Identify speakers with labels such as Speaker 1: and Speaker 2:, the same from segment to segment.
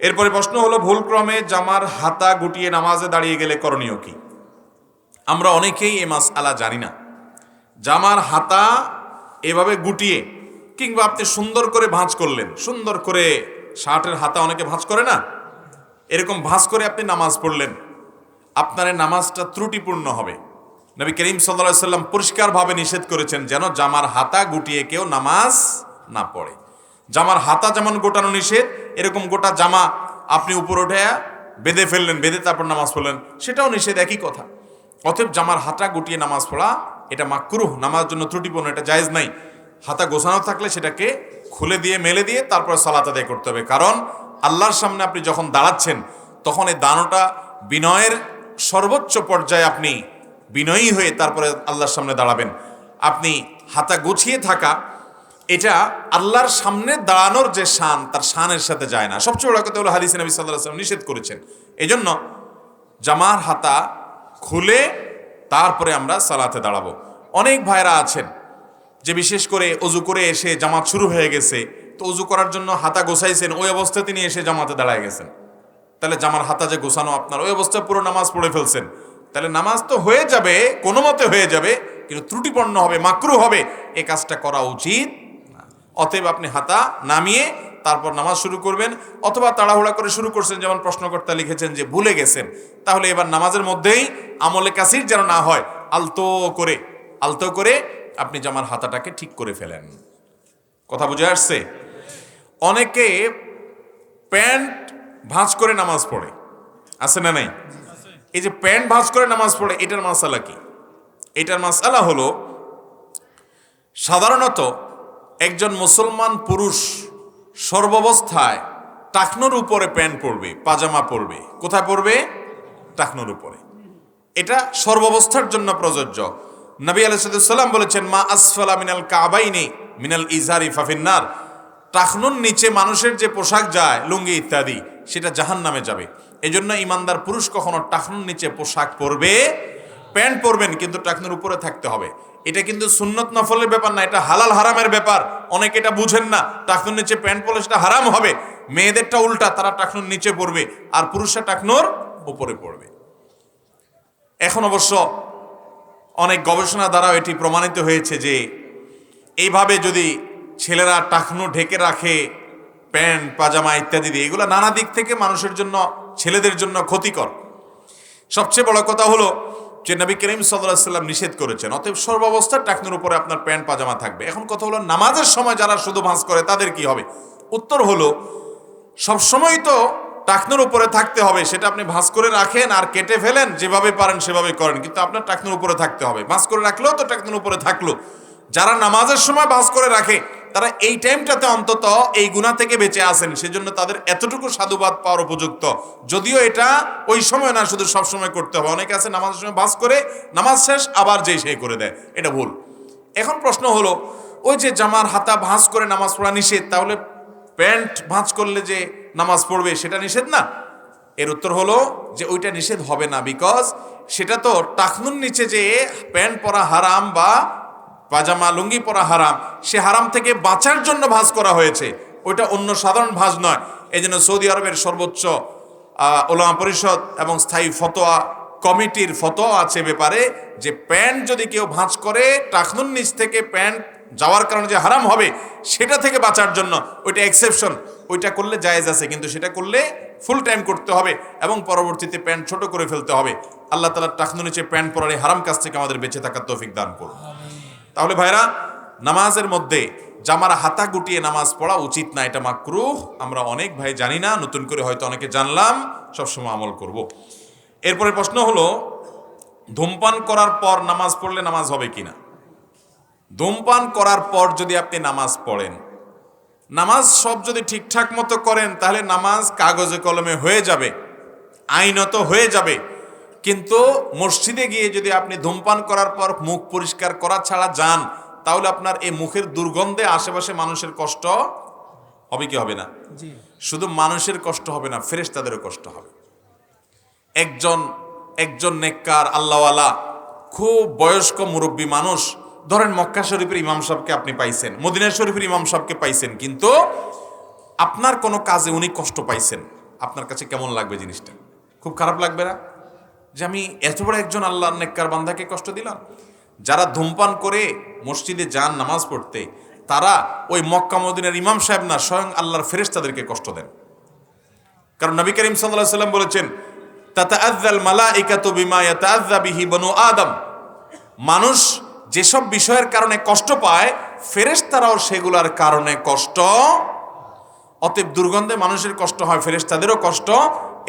Speaker 1: এরপরে প্রশ্ন হলো, ভুলক্রমে জামার হাতা গুটিয়ে নামাজে দাঁড়িয়ে গেলে করণীয় কি? আমরা অনেকেই এ মাস আলা জানি না। জামার হাতা এভাবে গুটিয়ে কিংবা আপনি সুন্দর করে ভাঁজ করলেন, সুন্দর করে শার্টের হাতা অনেকে ভাঁজ করে না? এরকম ভাঁজ করে আপনি নামাজ পড়লেন, আপনার নামাজটা ত্রুটিপূর্ণ হবে। নবী করিম সাল্লা সাল্লাম পরিষ্কারভাবে নিষেধ করেছেন যেন জামার হাতা গুটিয়ে কেউ নামাজ না পড়ে। জামার হাতা যেমন গোটানো নিষেধ, এরকম গোটা জামা আপনি উপর উঠে বেঁধে ফেললেন, বেঁধে তারপর নামাজ পড়লেন, সেটাও নিষেধ, একই কথা। অতএব জামার হাতা গুটিয়ে নামাজ পড়া, এটা মাকরুহ নামাজ জন্য ত্রুটিপূর্ণ, এটা জায়েজ নাই। হাতা গোছানো থাকলে সেটাকে খুলে দিয়ে, মেলে দিয়ে তারপর সালাত আদায় করতে হবে। কারণ আল্লাহর সামনে আপনি যখন দাঁড়াচ্ছেন, তখন এই দানোটা বিনয়ের সর্বোচ্চ পর্যায়ে আপনি বিনয়ী হয়ে তারপরে আল্লাহর সামনে দাঁড়াবেন। আপনি হাতা গুছিয়ে থাকা এটা আল্লাহর সামনে দাঁড়ানোর যে শান, তার শানের সাথে যায় না। সবচেয়ে বড় কথা হলো হাদিস নবী সাল্লাহ সাল্লাম নিষেধ করেছেন। এই জন্য জামার হাতা খুলে তারপরে আমরা সালাতে দাঁড়াবো। অনেক ভাইরা আছেন যে বিশেষ করে অজু করে এসে জামাত শুরু হয়ে গেছে, তো অজু করার জন্য হাতা গোছাইছেন, ওই অবস্থায় তিনি এসে জামাতে দাঁড়ায় গেছেন। তাহলে জামার হাতা যে গোছানো আপনার, ওই অবস্থায় পুরো নামাজ পড়ে ফেলছেন। তাহলে নামাজ তো হয়ে যাবে, কোনো মতে হয়ে যাবে, কিন্তু ত্রুটিপন্ন হবে, মাকরু হবে। এ কাজটা করা উচিত। অতএব আপনি হাতা নামিয়ে তারপর নামাজ শুরু করবেন, অথবা তাড়াহুড়া করে শুরু করছেন, যেমন প্রশ্নকর্তা লিখেছেন যে ভুলে গেছেন, তাহলে এবার নামাজের মধ্যেই আমলে কাসির যেন না হয়, আলতো করে আলতো করে আপনি জামার হাতাটাকে ঠিক করে ফেলেন। কথা বুঝে আসছে? অনেকে প্যান্ট ভাঁজ করে নামাজ পড়ে। আছে না নাই? এই যে প্যান্ট ভাঁজ করে নামাজ পড়ে, এটার মাসালা কি? এটার মাসালা হলো, সাধারণত একজন মুসলমান পুরুষ সর্বাবস্থায় টাকনোর উপরে প্যান্ট পরবে, পাজামা পরবে। কোথায় পরবে? টাকনোর উপরে। এটা সর্বাবস্থার জন্য প্রযোজ্য। নবী আলাইসাল্লাম বলেছেন, মা আসফালা মিনাল কাবাইনি মিনাল ইজারি ফাফিন্নার। টাকনুর নিচে মানুষের যে পোশাক যায়, লুঙ্গি ইত্যাদি, সেটা জাহান নামে যাবে। এই জন্য ইমানদার পুরুষ কখনো টাকনুর নিচে পোশাক পরবে প্যান্ট পরবেন, কিন্তু টাকনুর উপরে থাকতে হবে। এটা কিন্তু সুন্নত নফলের ব্যাপার না, এটা হালাল হারামের ব্যাপার। অনেকে এটা বুঝেন না, টাকনুর নিচে প্যান্ট পরলে সেটা হারাম হবে। মেয়েদেরটা উল্টা, তারা টাকনুর নিচে পড়বে আর পুরুষরা টাকনুর উপরে পড়বে। এখন অবশ্য অনেক গবেষণা দ্বারাও এটি প্রমাণিত হয়েছে যে, এইভাবে যদি ছেলেরা টাকনো ঢেকে রাখে, প্যান্ট, পাজামা ইত্যাদি দিয়ে, এগুলো নানা দিক থেকে মানুষের জন্য, ছেলেদের জন্য ক্ষতিকর। সবচেয়ে বড় কথা হলো যে নবী করিম সাল্লাহ সাল্লাম নিষেধ করেছেন, অতএব সর্বাবস্থা টাকনোর উপরে আপনার প্যান্ট, পাজামা থাকবে। এখন কথা হলো, নামাজের সময় যারা শুধু ভাঁজ করে, তাদের কি হবে? উত্তর হলো, সবসময় তো টাকনোর উপরে থাকতে হবে, সেটা আপনি ভাঁজ করে রাখেন আর কেটে ফেলেন, যেভাবে পারেন সেভাবে করেন, কিন্তু আপনার টাকনোর উপরে থাকতে হবে। ভাঁজ করে রাখলেও তো টাকনোর উপরে থাকল। যারা নামাজের সময় ভাঁজ করে রাখে তারা এই টাইমটাতে অন্তত এই গুণা থেকে বেঁচে আসেন সেজন্য তাদের এতটুকু সাধুবাদ পাওয়ার উপযুক্ত। যদিও এটা ওই সময় না, শুধু সব সময় করতে হবে। অনেকে আছে নামাজের সময় ভাঁজ করে, নামাজ শেষ, আবার যেই সেই করে দেয়। এটা ভুল। এখন প্রশ্ন হলো, ওই যে জামার হাতা ভাঁজ করে নামাজ পড়া নিষেধ, তাহলে প্যান্ট ভাঁজ করলে যে নামাজ পড়বে, সেটা নিষেধ না? এর উত্তর হলো যে ওইটা নিষেধ হবে না বিকজ সেটা তো টাকনুর নিচে যে প্যান্ট পরা হারাম বা পাজামা, লুঙ্গি পরা হারাম। সে হারাম থেকে বাঁচার জন্য ভাঁজ করা হয়েছে। ওইটা অন্য সাধারণ ভাঁজ নয়। এই জন্য সৌদি আরবের সর্বোচ্চ ওলামা পরিষদ এবং স্থায়ী ফতোয়া কমিটির ফতোয়া আছে ব্যাপারে যে প্যান্ট যদি কেউ ভাঁজ করে টাকনুর নিচ থেকে প্যান্ট যাওয়ার কারণে যে হারাম হবে, সেটা থেকে বাঁচার জন্য ওইটা এক্সেপশন ওইটা করলে জায়েজ আছে, কিন্তু সেটা করলে ফুল টাইম করতে হবে এবং পরবর্তীতে প্যান্ট ছোট করে ফেলতে হবে। আল্লাহ তালা টাকনু নিচে প্যান্ট পরার হারাম কাজ থেকে আমাদের বেঁচে থাকার তৌফিক দান করুন। তাহলে ভাইরা, নামাজের মধ্যে জামার হাতা গুটিয়ে নামাজ পড়া উচিত না, এটা মাকরুহ। আমরা অনেক ভাই জানি না, নতুন করে হয়তো অনেকে জানলাম, সবসময় আমল করব। এরপরে প্রশ্ন হলো, ধূমপান করার পর নামাজ পড়লে নামাজ হবে কিনা? ধূমপান করার পর যদি আপনি নামাজ পড়েন, নামাজ সব যদি ঠিকঠাক মতো করেন, তাহলে নামাজ কাগজে কলমে হয়ে যাবে, আইনত হয়ে যাবে। কিন্তু মসজিদে গিয়ে যদি আপনি ধূমপান করার পর মুখ পরিষ্কার করা ছাড়া যান তাহলে আপনার এই মুখের দুর্গন্ধে আশেপাশে মানুষের কষ্ট হবে কি হবে না? শুধু মানুষের কষ্ট হবে না ফেরেশতাদেরও কষ্ট হবে। একজন একজন নেককার আল্লাহওয়ালা খুব বয়স্ক মুরব্বী মানুষ ধরেন মক্কা শরীফের ইমাম সাহেবকে আপনি পাইছেন মদিনা শরীফের ইমাম সাহেবকে পাইছেন কিন্তু আপনার কোনো কাজে উনি কষ্ট পাইছেন। আপনার কাছে কেমন লাগবে জিনিসটা? খুব খারাপ লাগবে না? যে আমি এত বড় একজন আল্লাহর নেককার বান্দাকে কষ্ট দিলাম? যারা ধূমপান করে মসজিদে যান, নামাজ পড়তে, তারা ওই মক্কা মদিনের ইমাম সাহেব না, স্বয়ং আল্লাহর ফেরেশ তাদেরকে কষ্ট দেন। কারণ নবী করিম সাল্লাহ সাল্লাম বলেছেন বনু আদম। মানুষ যেসব বিষয়ের কারণে কষ্ট পায়, ফেরেশতারাও সেগুলার কারণে কষ্ট। অতএব দুর্গন্ধে মানুষের কষ্ট হয়, ফেরেশতাদেরও কষ্ট।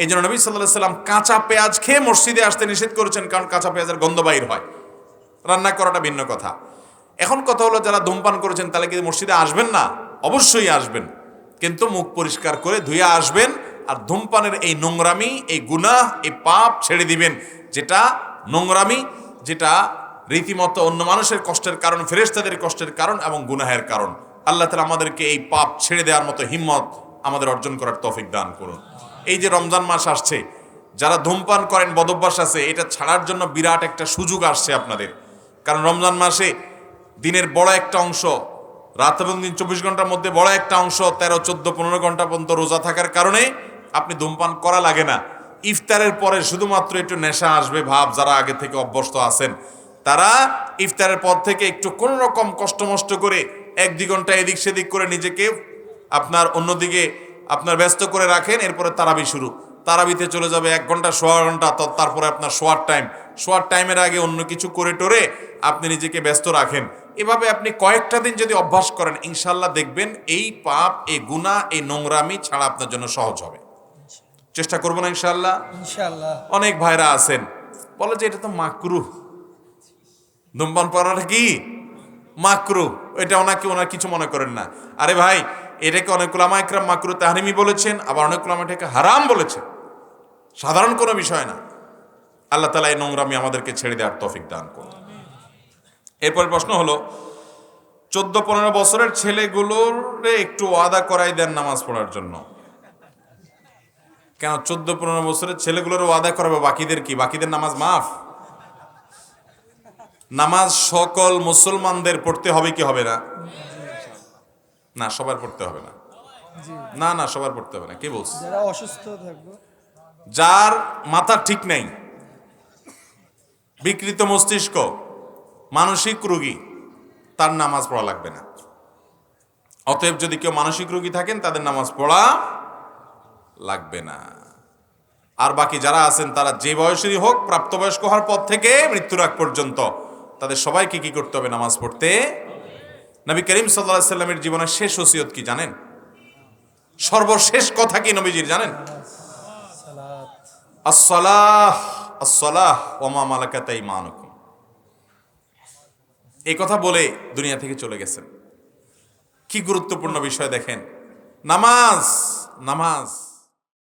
Speaker 1: এই জন্য নবী সাল্লাহ সাল্লাম কাঁচা পেঁয়াজ খেয়ে মসজিদে আসতে নিষেধ করেছেন, কারণ কাঁচা পেঁয়াজের গন্ধ বাইর হয়। রান্না করাটা ভিন্ন কথা। এখন কথা হলো, যারা ধূমপান করেছেন, তাহলে কি মসজিদে আসবেন না? অবশ্যই আসবেন। কিন্তু মুখ পরিষ্কার করে ধুয়ে আসবেন, আর ধূমপানের এই নোংরামি, এই গুনাহ, এই পাপ ছেড়ে দিবেন। যেটা নোংরামি, যেটা রীতিমতো অন্য মানুষের কষ্টের কারণ, ফেরেশতাদের কষ্টের কারণ এবং গুনাহের কারণ। আল্লাহ তালা আমাদেরকে এই পাপ ছেড়ে দেওয়ার মতো হিম্মত আমাদের অর্জন করার তৌফিক দান করুন। এই যে রমজান মাস আসছে, যারা ধূমপান করেন, বদভ্যাস আছে, এটা ছাড়ার জন্য বিরাট একটা সুযোগ আসছে আপনাদের। কারণ রমজান মাসে দিনের বড় একটা অংশ, রাত এবং দিন চব্বিশ ঘণ্টার মধ্যে বড় একটা অংশ, তেরো, চোদ্দ, পনেরো ঘণ্টা পর্যন্ত রোজা থাকার কারণে আপনি ধূমপান করা লাগে না। ইফতারের পরে শুধুমাত্র একটু নেশা আসবে ভাব, যারা আগে থেকে অভ্যস্ত আছেন। তারা ইফতারের পর থেকে একটু কোনো রকম কষ্ট মষ্ট করে এক দুই ঘণ্টা এদিক সেদিক করে নিজেকে আপনার অন্যদিকে আপনার ব্যস্ত করে রাখেন এরপরে তারাবি শুরু। তারাবিতে চলে যাবে এক ঘণ্টা সোয়া ঘণ্টা তারপরে আপনার শোয়ার টাইম। শোয়ার টাইমের আগে অন্য কিছু করে টোরে আপনি নিজেকে ব্যস্ত রাখেন। এভাবে আপনি কয়েকটা দিন যদি অভ্যাস করেন ইনশাল্লাহ দেখবেন এই পাপ এই গুণা এই নোংরামি ছাড়া আপনার জন্য সহজ হবে। চেষ্টা করব না ইনশাল্লাহ অনেক ভাইরা আছেন। বলে যে এটা তো মাকরু। ধূমপান পড়াটা কি? মাকরু। এটা ওনাকে ওনার কিছু মনে করেন না। আরে ভাই এটাকে অনেক ওলামা একরাম মাকরু তাহরিমি বলেছেন, আবার অনেক ওলামা এটাকে হারাম বলেছেন। সাধারণ কোনো বিষয় না। আল্লাহ তালা এই নোংরামি আমাদেরকে ছেড়ে দেওয়ার তফিক দান করুন। এরপর প্রশ্ন হলো, চোদ্দ পনেরো বছরের ছেলেগুলোর একটু ওয়াদা করাই দেন নামাজ পড়ার জন্য। কেন চোদ্দ পনেরো বছরের ছেলেগুলোর ওয়াদা করাবে, বাকিদের কি? বাকিদের নামাজ মাফ? নামাজ সকল মুসলমানদের পড়তে হবে কি হবে না? না সবার পড়তে হবে না। না না সবার পড়তে হবে না। কে বলছে?
Speaker 2: যারা অসুস্থ থাকবে।
Speaker 1: যার মাথা ঠিক নেই বিকৃত মস্তিষ্ক মানসিক রোগী তার নামাজ পড়া লাগবে না। অতএব যদি কেউ মানসিক রোগী থাকেন তাদের নামাজ পড়া লাগবে না। আর বাকি যারা আছেন তারা যে বয়সেরই হোক প্রাপ্তবয়স্ক হওয়ার পর থেকে মৃত্যুর আগ পর্যন্ত তাদের সবাইকে কি করতে হবে? নামাজ পড়তে নবী করিম সাল্লাহ সাল্লামের জীবনের শেষ ওসিয়ত কি জানেন? সর্বশেষ কথা কি নবীজির জানেন? এই কথা বলে দুনিয়া থেকে চলে গেছেন। কি গুরুত্বপূর্ণ বিষয় দেখেন? নামাজ নামাজ।